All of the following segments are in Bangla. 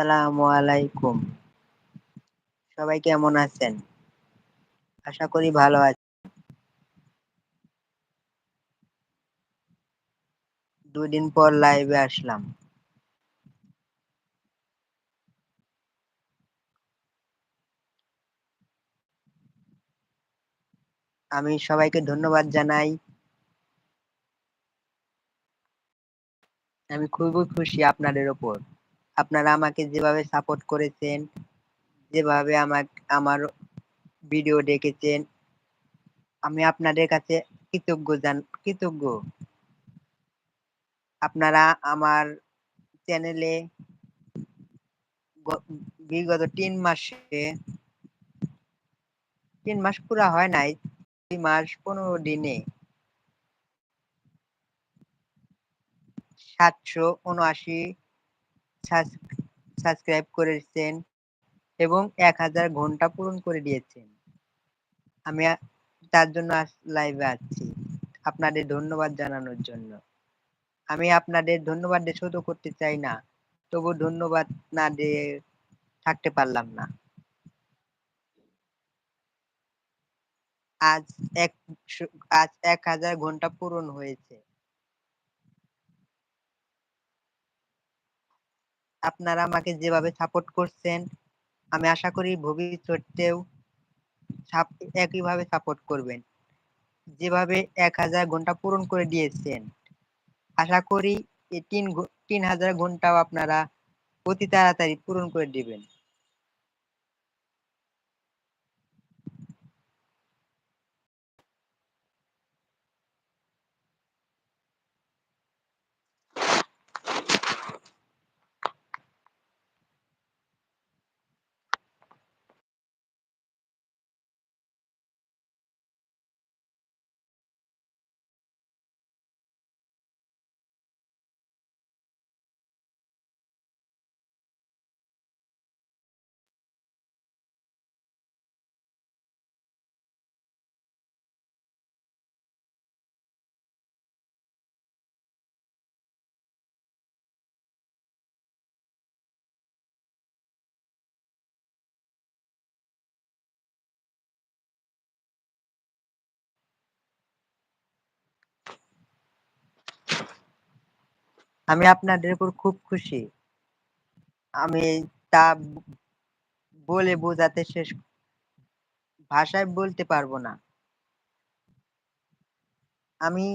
আসসালামু আলাইকুম। সবাই কেমন আছেন? আশা করি ভালো আছেন। দুই দিন পর লাইভে আসলাম। আমি সবাইকে ধন্যবাদ জানাই। আমি খুবই খুশি আপনাদের ওপর। আপনারা আমাকে যেভাবে সাপোর্ট করেছেন, যেভাবে আমার আমার ভিডিও দেখেছেন, আমি আপনাদের কাছে কৃতজ্ঞ জান, কৃতজ্ঞ। আপনারা আমার চ্যানেলে বিগত তিন মাসে, তিন মাস পুরা হয় নাই দুই মাস পনেরো দিনে সাতশো উনআশি সাবস্ক্রাইব করেছেন এবং এক হাজার ঘণ্টা পূরণ করে দিয়েছেন। আমি তার জন্য লাইভে আছি। আপনাদের ধন্যবাদ জানানোর জন্য। আমি আপনাদের ধন্যবাদ দিয়ে শুধু করতে চাই না তবু ধন্যবাদ না দিয়ে থাকতে পারলাম না। আজ এক আজ এক হাজার ঘণ্টা পূরণ হয়েছে। আপনারা আমাকে যেভাবে সাপোর্ট করছেন, আমি আশা করি ভবিষ্যতেও একইভাবে সাপোর্ট করবেন। যেভাবে এক হাজার ঘণ্টা পূরণ করে দিয়েছেন, আশা করি এই তিন তিন হাজার ঘন্টাও আপনারা অতি তাড়াতাড়ি পূরণ করে দিবেন। আমি আপনাদের উপর খুব খুশি। আমি তা বলে বোঝাতে শেষ ভাষায় বলতে পারব না। আমি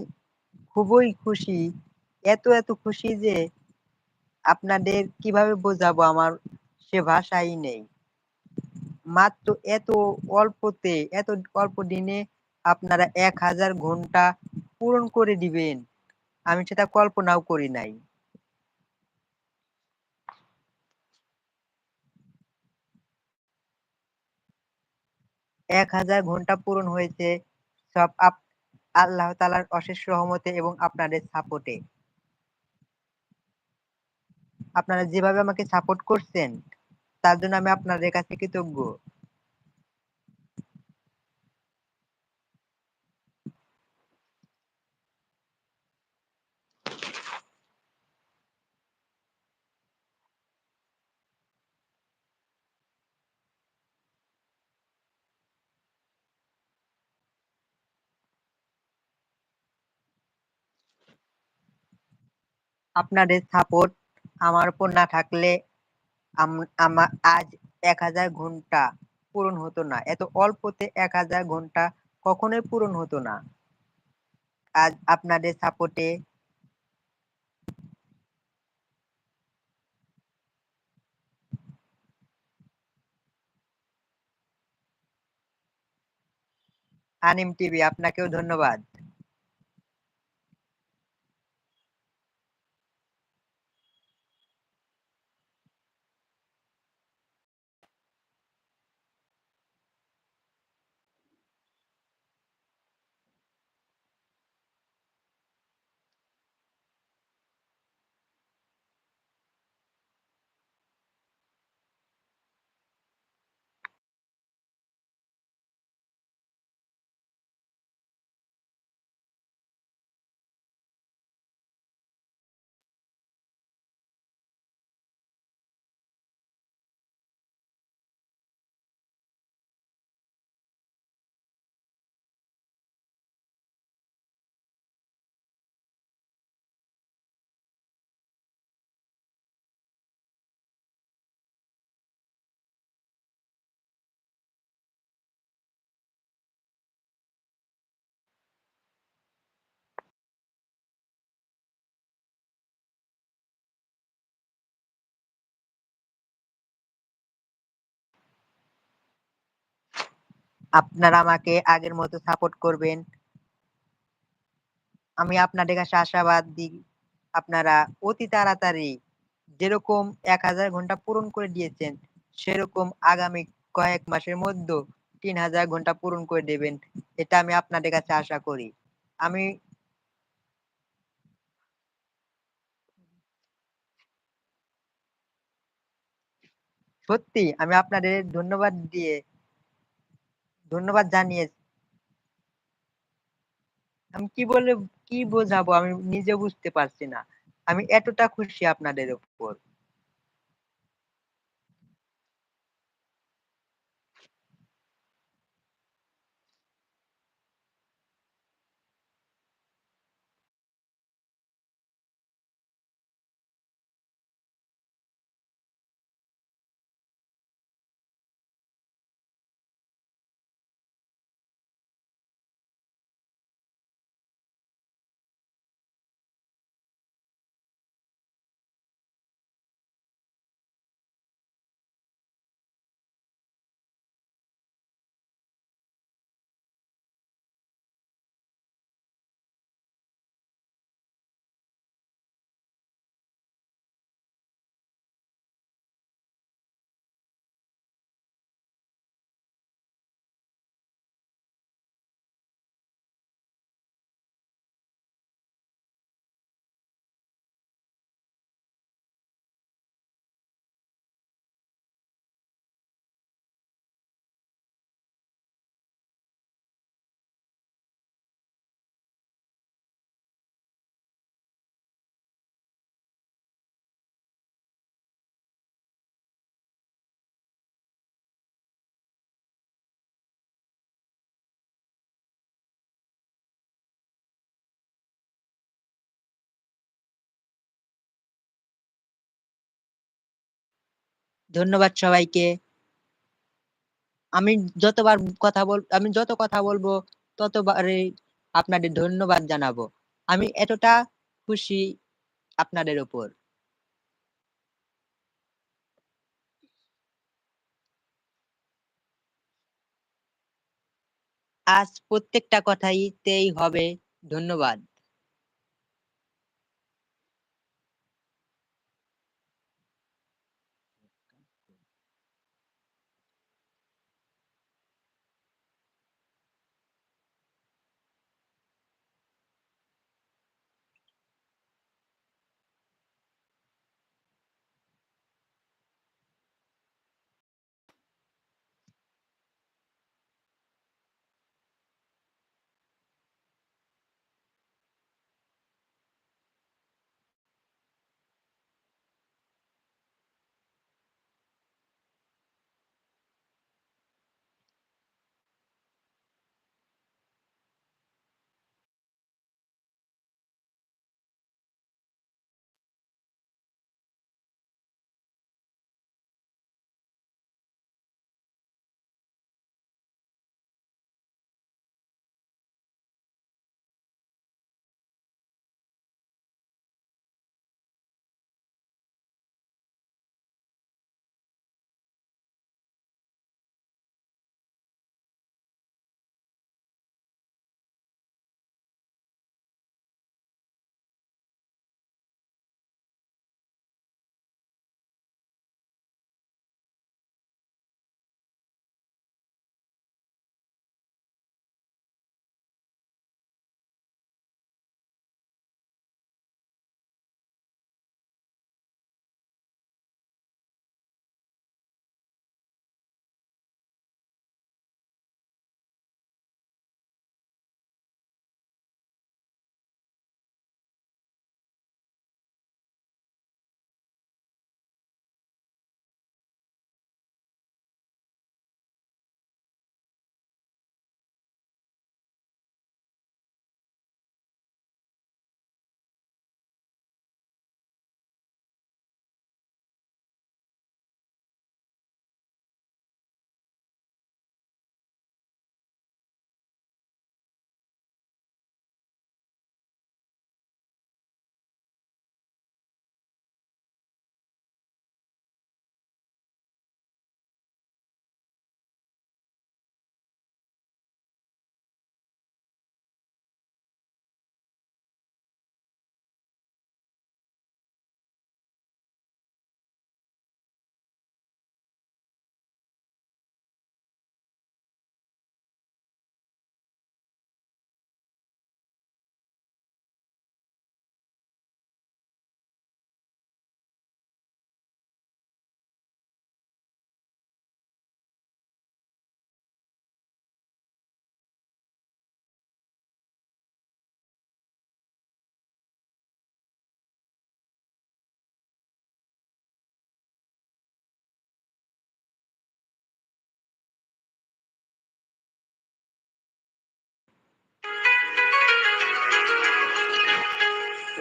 খুবই খুশি, এত এত খুশি যে আপনাদের কীভাবে বোঝাবো আমার সে ভাষাই নেই। মাত্র এত অল্পতে, এত অল্প দিনে আপনারা এক হাজার ঘণ্টা পূরণ করে দিবেন। আমি সেটা কল্পনাও করি নাই। এক হাজার ঘণ্টা পূরণ হয়েছে সব আপ আল্লাহ তালার অশেষ সহমতে এবং আপনাদের সাপোর্টে। আপনারা যেভাবে আমাকে সাপোর্ট করছেন, তার জন্য আমি আপনাদের কাছে কৃতজ্ঞ। আপনাদের সাপোর্ট আমার উপর না থাকলে আমার আজ এক হাজার ঘণ্টা পূরণ হতো না। এত অল্পতে এক হাজার ঘণ্টা কখনোই পূরণ হতো না। আজ আপনাদের সাপোর্টে আনিম টিভি, আপনাকেও ধন্যবাদ। আপনারা আমাকে আগের মতো সাপোর্ট করবেন। আমি আপনাদের কাছে আশাবাদী আপনারা অতি তাড়াতাড়ি যেরকম ১,০০০ ঘণ্টা পূরণ করে দিয়েছেন, সেরকম আগামী কয়েক মাসের মধ্যে ৩,০০০ ঘণ্টা পূরণ করে দেবেন। এটা আমি আপনাদের কাছে আশা করি। আমি সত্যি আমি আপনাদের ধন্যবাদ দিয়ে ধন্যবাদ জানিয়ে আমি কি বলে কি বোঝাবো আমি নিজে বুঝতে পারছি না। আমি এতটা খুশি আপনাদের উপর। ধন্যবাদ সবাইকে। আমি যতবার কথা বল, আমি যত কথা বলব, ততবারই আপনাদের ধন্যবাদ জানাব। আমি এতটা খুশি আপনাদের উপর। আজ প্রত্যেকটা কথাইতেই হবে ধন্যবাদ।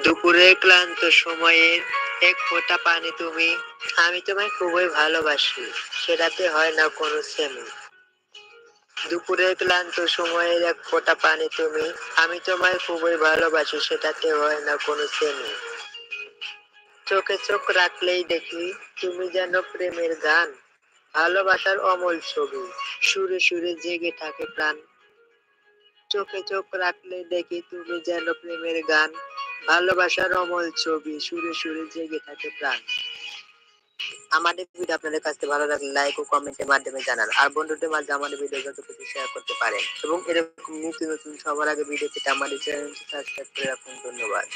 দুপুরে ক্লান্ত সময়ে এক ফোঁটা পানি তুমি। আমি তোমায় খুবই ভালোবাসি। সেটাতে হয় না কোনো সেমি। দুপুরে ক্লান্ত সময়ের এক ফোঁটা পানি তুমি। আমি তোমায় খুবই ভালোবাসি। সেটাতে হয় না কোনো সেমি। চোখে চোখ রাখলেই দেখি তুমি যেন প্রেমের গান। ভালোবাসার অমল ছবি। সুরে সুরে জেগে থাকে প্রাণ। চোখে চোখ রাখলে দেখি তুমি যেন প্রেমের গান। ভালোবাসার অমল ছবি, সুরে সুরে জেগে থাকে প্রাণ। আমাদের ভিডিও আপনাদের কাছে ভালো লাগলে লাইক ও কমেন্টের মাধ্যমে জানান। আর বন্ধুদের মাঝে আমাদের ভিডিও যত খুশি শেয়ার করতে পারেন। এবং এরকম নিত্য নতুন সবার আগে ভিডিও পেতে আমাদের চ্যানেলটি সাবস্ক্রাইব করে রাখুন। ধন্যবাদ।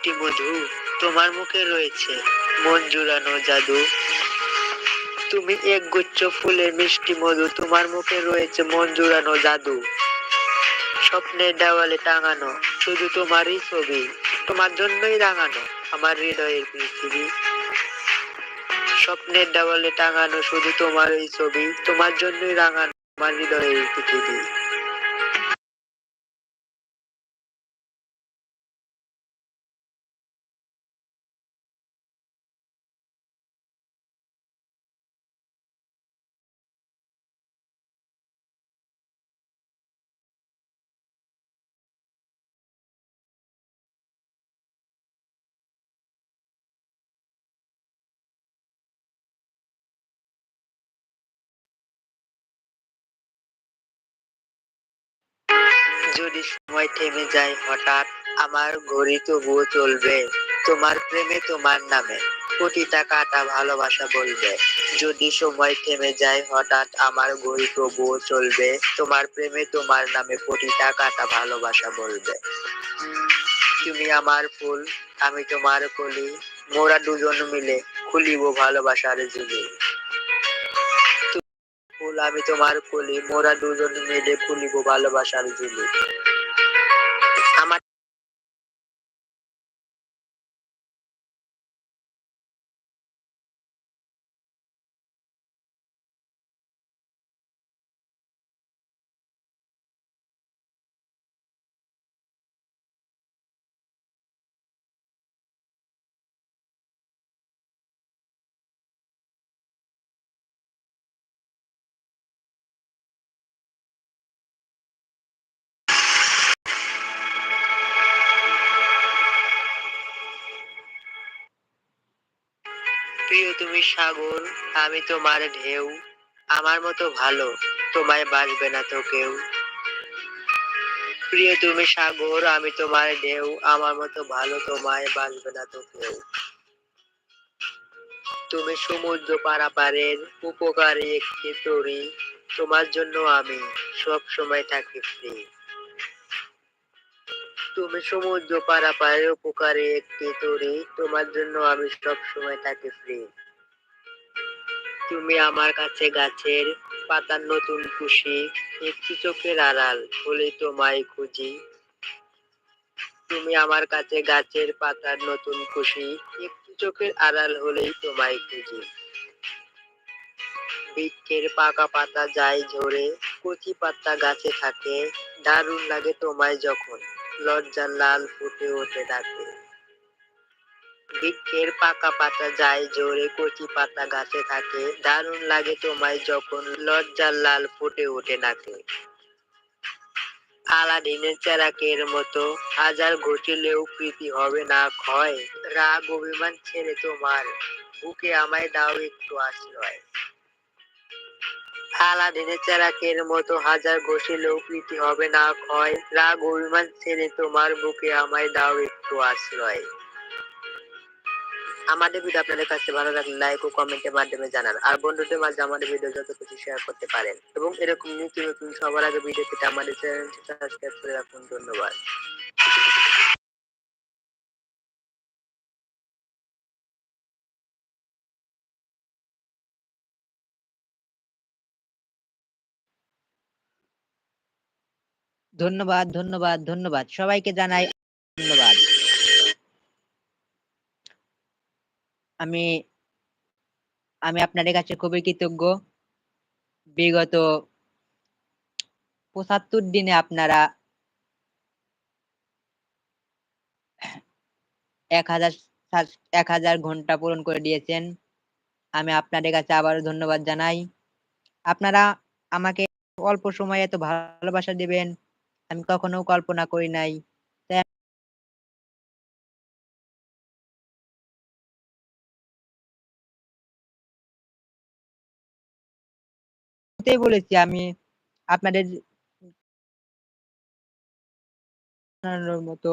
মিষ্টি মধু তোমার মুখে রয়েছে। মন জুড়ানো জাদু। তুমি এক গুচ্ছ ফুলের মিষ্টি মধু তোমার মুখে রয়েছে মন জুড়ানো জাদু। স্বপ্নের দেওয়ালে টাঙানো, শুধু তোমারই ছবি। তোমার জন্যই রাঙানো আমার হৃদয়ের পৃথিবী। স্বপ্নের দেওয়ালে টাঙানো, শুধু তোমারই ছবি। তোমার জন্যই রাঙানো আমার হৃদয়ের পৃথিবী। যদি সময় থেমে যায় হঠাৎ, আমার ঘড়ি তবুও চলবে। তোমার প্রেমে তোমার নামে। কাটা ভালোবাসা বলবে। যদি সময় থেমে যায় হঠাৎ, আমার ঘড়ি তবুও চলবে। তোমার প্রেমে তোমার নামে প্রতিটা কাটা ভালোবাসা বলবে। তুমি আমার ফুল, আমি তোমার কলি। মোরা দুজন মিলে খুলিব ভালোবাসার ফুল আমি তোমার কলি মোরা দুজন মিলে খুলিব ভালোবাসার ঝুলি। তুমি সাগর, আমি তোমার ঢেউ। আমার মতো ভালো, তোমায় বাসবে না তো কেউ। প্রিয় তুমি সাগর, আমি তোমার ঢেউ, আমার মতো ভালো, তোমায় বাসবে না তো কেউ। তুমি সমুদ্র পারাপারের উপকারী একটি তরি তোমার জন্য আমি সব সময় থাকি ফ্রি তুমি সমুদ্র পারাপারের উপকারে একটি তরি, তোমার জন্য আমি সব সময় থাকি ফ্রি তুমি আমার কাছে গাছের পাতার নতুন খুশি একটু চোখের আড়াল হলে তোমায় খুঁজি। তুমি আমার কাছে গাছের পাতার নতুন খুশি একটু চোখের আড়াল হলেই তোমায় খুঁজি। বৃক্ষের পাকা পাতা যায় ঝরে, কচি পাতা গাছে থাকে, দারুণ লাগে তোমায় যখন। লজ্জার লাল ফুটে ওঠে ডাকে বৃক্ষের পাকা পাতা যায়, জোরে কচি পাতা গাছে থাকে। দারুণ লাগে তোমায় যখন লজ্জার লাল ফুটে ওঠে নাকে। আলাদিনের চেরাকের মতো হাজার ঘটিলেও প্রীতি হবে না ক্ষয়। রাগ অভিমান ছেড়ে তোমার বুকে আমায় দাও একটু আশ্রয়। আলাদিনের চেরাকের মতো হাজার ঘষিলেও প্রীতি হবে না, ক্ষয়। রাগ অভিমান ছেড়ে তোমার বুকে আমায় দাও একটু আশ্রয়। আমাদের ভিডিও আপনাদের কাছে ভালো লাগলে লাইক ও কমেন্টের মাধ্যমে জানান। আর বন্ধুদের মাঝে আমাদের ভিডিও যত কিছু শেয়ার করতে পারেন। এবং এরকম নিত্য নতুন সবার আগে ভিডিও পেতে আমাদের চ্যানেলটি সাবস্ক্রাইব করে রাখুন। ধন্যবাদ। ধন্যবাদ ধন্যবাদ ধন্যবাদ। সবাইকে জানাই ধন্যবাদ। আমি আমি আপনাদের কাছে খুবই কৃতজ্ঞ। বিগত পঁচাত্তর দিনে আপনারা এক হাজার এক হাজার ঘণ্টা পূরণ করে দিয়েছেন। আমি আপনাদের কাছে আবারও ধন্যবাদ জানাই। আপনারা আমাকে অল্প সময়ে এত ভালোবাসা দিবেন। আমি কখনো কল্পনা করি নাই। বলেছি আমি আপনাদের মতো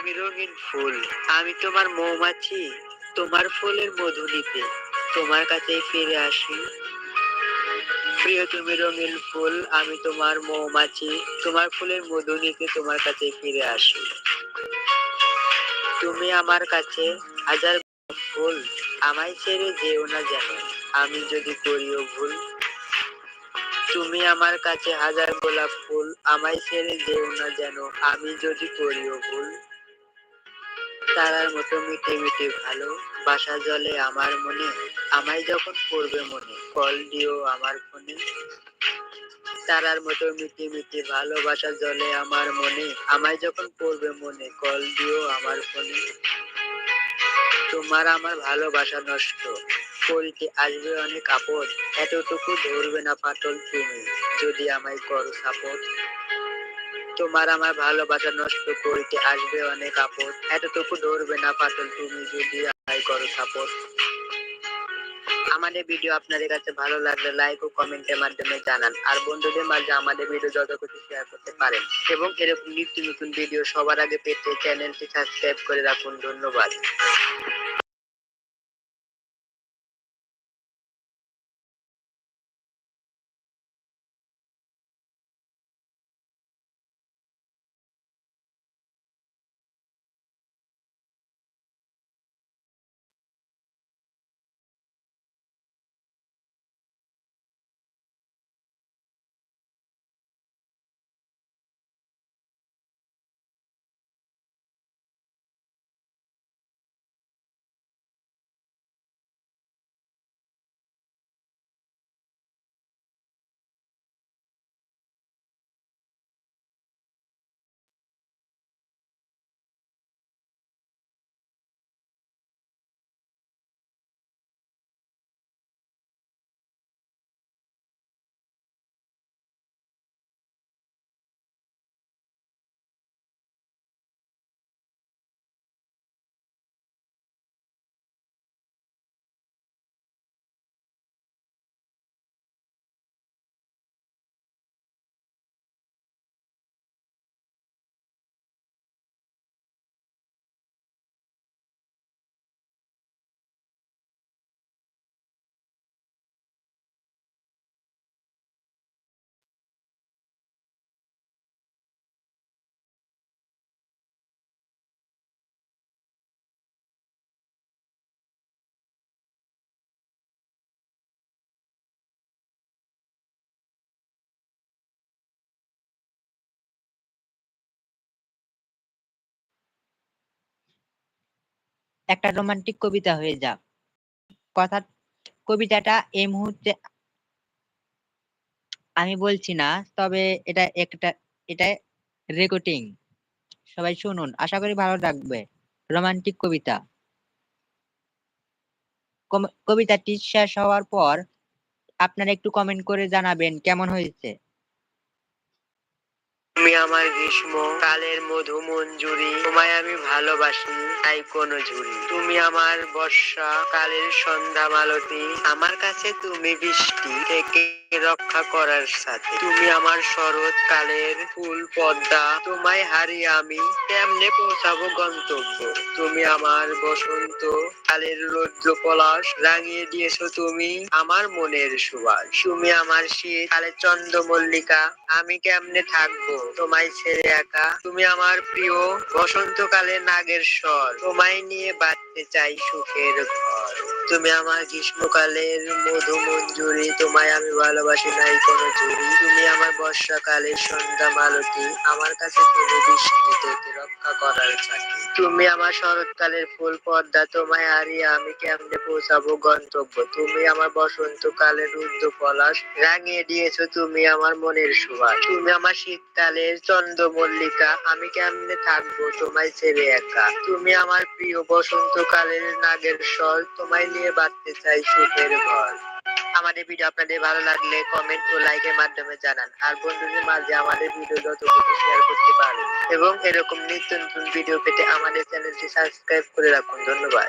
তুমি রঙিন ফুল। আমি তোমার মৌমাছি, তোমার ফুলের মধু নিতে। তোমার কাছে ফিরে আসি। প্রিয়, তুমি রঙিন ফুল, আমি তোমার মৌমাছি, তোমার ফুলের মধু নিতে তোমার কাছে ফিরে আসি। তুমি আমার কাছে হাজার ফুল, আমায় ছেড়ে যেও না যেন। আমি যদি করিও ভুল, তুমি আমার কাছে হাজার গোলাপ ফুল, আমায় ছেড়ে যেও না যেন। আমি যদি করিও ভুল তারার মতো মিটে মিটে ভালো। বাসা জলে আমার মনে, আমায় যখন পড়বে মনে কল দিও আমার ফোনে। তারার মতো মিটি মিটি ভালোবাসা জলে আমার মনে, আমায় যখন পড়বে মনে কল দিও আমার ফোনে। তোমার আমার ভালোবাসা নষ্ট করিতে আসবে অনেক আপদ, এতটুকু ধরবে না পাতল তুমি, যদি আমায় করো সাপোর্ট তোমার আমার ভালোবাসা নষ্ট করিতে আসবে অনেক আপদ। এতটুকু ধরবে না পাতল তুমি যদি আমায় করো সাপোর্ট। আমাদের ভিডিও আপনাদের কাছে ভালো লাগলে লাইক ও কমেন্টের মাধ্যমে জানান। আর বন্ধুদের মাঝে আমাদের ভিডিও যত কিছু শেয়ার করতে পারেন। এবং এরকম নিত্য নতুন ভিডিও সবার আগে পেতে চ্যানেলটি সাবস্ক্রাইব করে রাখুন। ধন্যবাদ। একটা রোমান্টিক কবিতা হয়ে যাক। কথা, কবিতাটা এই মুহূর্তে আমি বলছি না, তবে এটা একটা, এটা রেকর্ডিং সবাই শুনুন, আশা করি ভালো লাগবে। রোমান্টিক কবিতা। কবিতাটি শেষ হওয়ার পর আপনারা একটু কমেন্ট করে জানাবেন কেমন হয়েছে। তুমি আমার গ্রীষ্ম, কালের মধু, মঞ্জুরি, তোমায় আমি ভালোবাসি, তাই কোনো ঝুরি তুমি আমার বর্ষা, কালের সন্ধ্যা, মালতী, আমার কাছে তুমি বৃষ্টি থেকে রক্ষা করার সাথে। তুমি আমার শরৎ কালের ফুল, পদ্মা, তোমায় হারিয়ে আমি কেমনে পৌঁছাবো গন্তব্য? তুমি আমার বসন্ত কালের রৌদ্র পলাশ রাঙিয়ে দিয়েছ তুমি আমার মনের সুবাস। তুমি আমার শীত কালের চন্দ্রমল্লিকা, আমি কেমনে থাকব? তোমায় ছেড়ে একা, তুমি আমার প্রিয় বসন্তকালে নাগের স্বর। তোমায় নিয়ে বাঁচতে চাই সুখের ঘর। তুমি আমার গ্রীষ্মকালের মধু মঞ্জুরি তোমায় আমি ভালোবাসি নাই কোনো জুড়ি তুমি আমার বর্ষাকালের সন্ধ্যা মালতী আমার কাছে তুমি বৃষ্টি থেকে রক্ষা করার সাথী তুমি আমার শরৎকালের ফুল পদ্মা তোমায় হারিয়ে আমি কেমনে পৌঁছাবো গন্তব্য? তুমি আমার বসন্তকালের রুদ্র পলাশ রাঙিয়ে দিয়েছ তুমি আমার মনের সুবাস। তুমি আমার শীতকালের চন্দ্রমল্লিকা, আমি কেমনে থাকব তোমায় ছেড়ে একা? তুমি আমার প্রিয় বসন্তকালের নাগের স্বর তোমায় নিয়ে বাঁচতে চাই সুখের ঘর আমাদের ভিডিও আপনাদের ভালো লাগলে কমেন্ট ও লাইকের মাধ্যমে জানান। আর বন্ধুদের মাঝে আমাদের ভিডিও যতটুকু শেয়ার করতে পারেন। এবং এরকম নিত্য নতুন ভিডিও পেতে আমাদের চ্যানেলটি সাবস্ক্রাইব করে রাখুন। ধন্যবাদ।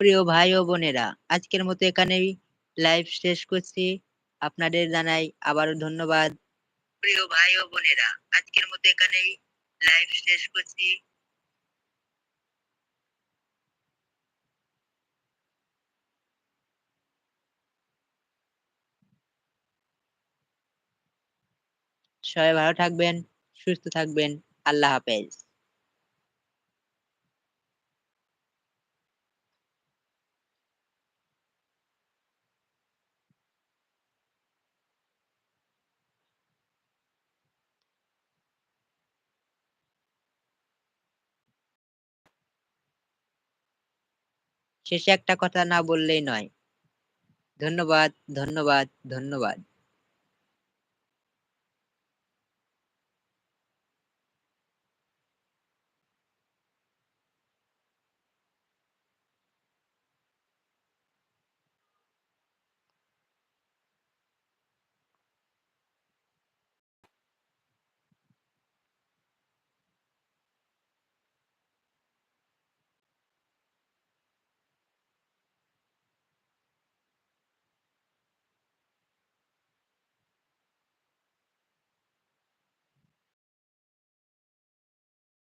প্রিয় ভাই ও বোনেরা, আজকের মতো এখানেই লাইভ শেষ করছি। আপনাদের জানাই আবারও ধন্যবাদ। প্রিয় ভাই ও বোনেরা, আজকের মতো এখানেই লাইভ শেষ করছি। সবাই ভালো থাকবেন, সুস্থ থাকবেন। আল্লাহ হাফেজ। শেষে একটা কথা না বললেই নয়। ধন্যবাদ ধন্যবাদ ধন্যবাদ।